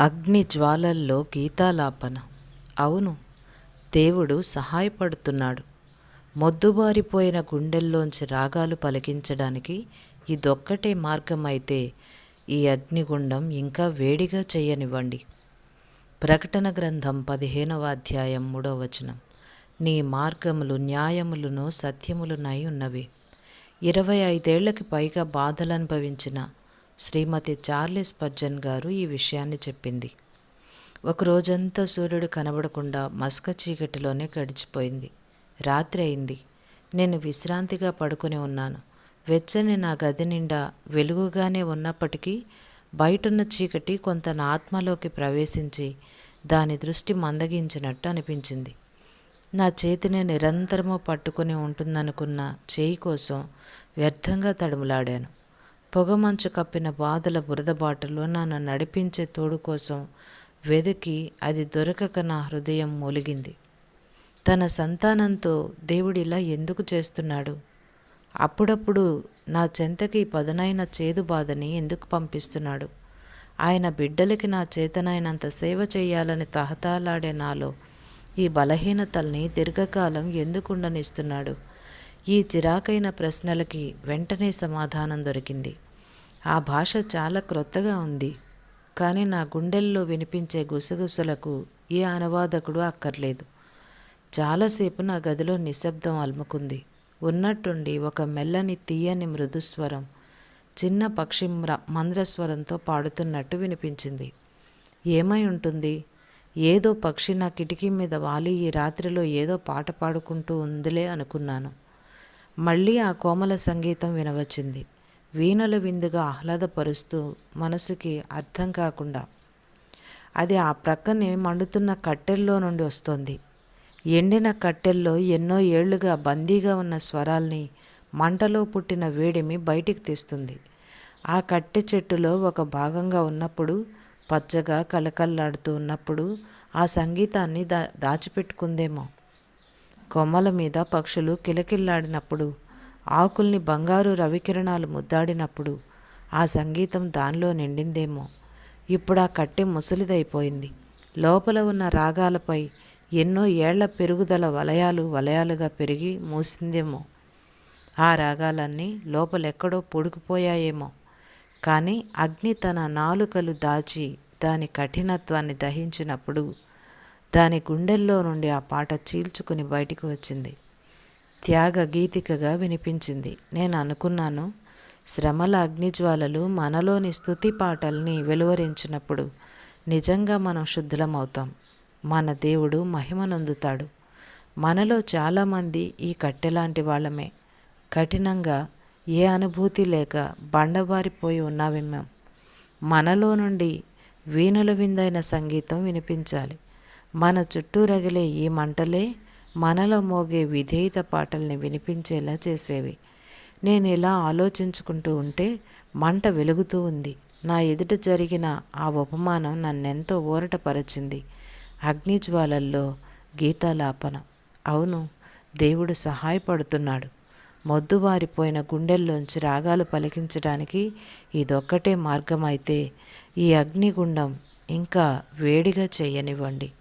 అగ్ని జ్వాలల్లో గీతాలాపన. అవును దేవుడు సహాయపడుతున్నాడు. మొద్దుబారిపోయిన గుండెల్లోంచి రాగాలు పలికించడానికి ఇదొక్కటే మార్గం అయితే ఈ అగ్నిగుండం ఇంకా వేడిగా చేయనివ్వండి. ప్రకటన గ్రంథం పదిహేనవ అధ్యాయం మూడవ వచనం. నీ మార్గములు న్యాయములను సత్యములునై ఉన్నవి. ఇరవై ఐదేళ్ళకి పైగా బాధలు అనుభవించిన శ్రీమతి చార్లెస్ పర్జన్ గారు ఈ విషయాన్ని చెప్పింది. ఒక రోజంతా సూర్యుడు కనబడకుండా మస్క చీకటిలోనే గడిచిపోయింది. రాత్రి అయింది. నేను విశ్రాంతిగా పడుకొని ఉన్నాను. వెచ్చని నా గది నిండా వెలుగుగానే ఉన్నప్పటికీ బయటున్న చీకటి కొంత నా ఆత్మలోకి ప్రవేశించి దాని దృష్టి మందగించినట్టు అనిపించింది. నా చేతిని నిరంతరము పట్టుకుని ఉంటుందనుకున్న చేయి కోసం వ్యర్థంగా తడుములాడాను. పొగమంచు కప్పిన బాధల బురద బాటలో నన్ను నడిపించే తోడు కోసం వెదికి అది దొరకక నా హృదయం మూలిగింది. తన సంతానంతో దేవుడిలా ఎందుకు చేస్తున్నాడు? అప్పుడప్పుడు నా చెంతకి పదునైన చేదు బాధని ఎందుకు పంపిస్తున్నాడు? ఆయన బిడ్డలకి నా చేతనైనంత సేవ చేయాలని తహతాలాడే నాలో ఈ బలహీనతల్ని దీర్ఘకాలం ఎందుకుండనిస్తున్నాడు ఈ చిరాకైన ప్రశ్నలకి వెంటనే సమాధానం దొరికింది. ఆ భాష చాలా క్రొత్తగా ఉంది. కానీ నా గుండెల్లో వినిపించే గుసగుసలకు ఏ అనువాదకుడు అక్కర్లేదు. చాలాసేపు నా గదిలో నిశ్శబ్దం అలుముకుంది. ఉన్నట్టుండి ఒక మెల్లని తీయని మృదుస్వరం చిన్న పక్షి మంద్రస్వరంతో పాడుతున్నట్టు వినిపించింది. ఏమై ఉంటుంది? ఏదో పక్షి నా కిటికీ మీద వాలి ఈ రాత్రిలో ఏదో పాట పాడుకుంటూ ఉందిలే అనుకున్నాను. మళ్ళీ ఆ కోమల సంగీతం వినవచ్చింది. వీణల విందుగా ఆహ్లాదపరుస్తూ మనసుకి అర్థం కాకుండా. అది ఆ ప్రక్కనే మండుతున్న కట్టెల్లో నుండి వస్తోంది. ఎండిన కట్టెల్లో ఎన్నో ఏళ్ళుగా బందీగా ఉన్న స్వరాల్ని మంటలో పుట్టిన వేడిమి బయటికి తీస్తుంది. ఆ కట్టె చెట్టులో ఒక భాగంగా ఉన్నప్పుడు పచ్చగా కలకల్లాడుతూ ఉన్నప్పుడు ఆ సంగీతాన్ని దా దాచిపెట్టుకుందేమో. కొమ్మల మీద పక్షులు కిలకిల్లాడినప్పుడు ఆకుల్ని బంగారు రవికిరణాలు ముద్దాడినప్పుడు ఆ సంగీతం దానిలో నిండిందేమో. ఇప్పుడు ఆ కట్టె ముసలిదైపోయింది. లోపల ఉన్న రాగాలపై ఎన్నో ఏళ్ళ పెరుగుదల వలయాలు వలయాలుగా పెరిగి మూసిందేమో. ఆ రాగాలన్నీ లోపలెక్కడో పొడుకుపోయాయేమో. కానీ అగ్ని తన నాలుకలు దాచి దాని కఠినత్వాన్ని దహించినప్పుడు దాని గుండెల్లో నుండి ఆ పాట చీల్చుకుని బయటికి వచ్చింది. త్యాగ గీతికగా వినిపించింది. నేను అనుకున్నాను శ్రమల అగ్నిజ్వాలలు మనలోని స్థుతి పాటల్ని వెలువరించినప్పుడు నిజంగా మనం శుద్ధులమవుతాం. మన దేవుడు మహిమనందుతాడు. మనలో చాలామంది ఈ కట్టెలాంటి వాళ్ళమే. కఠినంగా ఏ అనుభూతి లేక బండబారిపోయి ఉన్నావేమో. మనలో నుండి వీణుల విందైన సంగీతం వినిపించాలి. మన చుట్టూ రగిలే ఈ మంటలే మనలో మోగే విధేయత పాటల్ని వినిపించేలా చేసేవి. నేను ఇలా ఆలోచించుకుంటూ ఉంటే మంట వెలుగుతూ ఉంది. నా ఎదుట జరిగిన ఆ ఉపమానం నన్నెంతో ఊరటపరచింది. అగ్నిజ్వాలల్లో గీతాలాపన. అవును దేవుడు సహాయపడుతున్నాడు. మొద్దుబారిపోయిన గుండెల్లోంచి రాగాలు పలికించడానికి ఇదొక్కటే మార్గమైతే ఈ అగ్నిగుండం ఇంకా వేడిగా చేయనివ్వండి.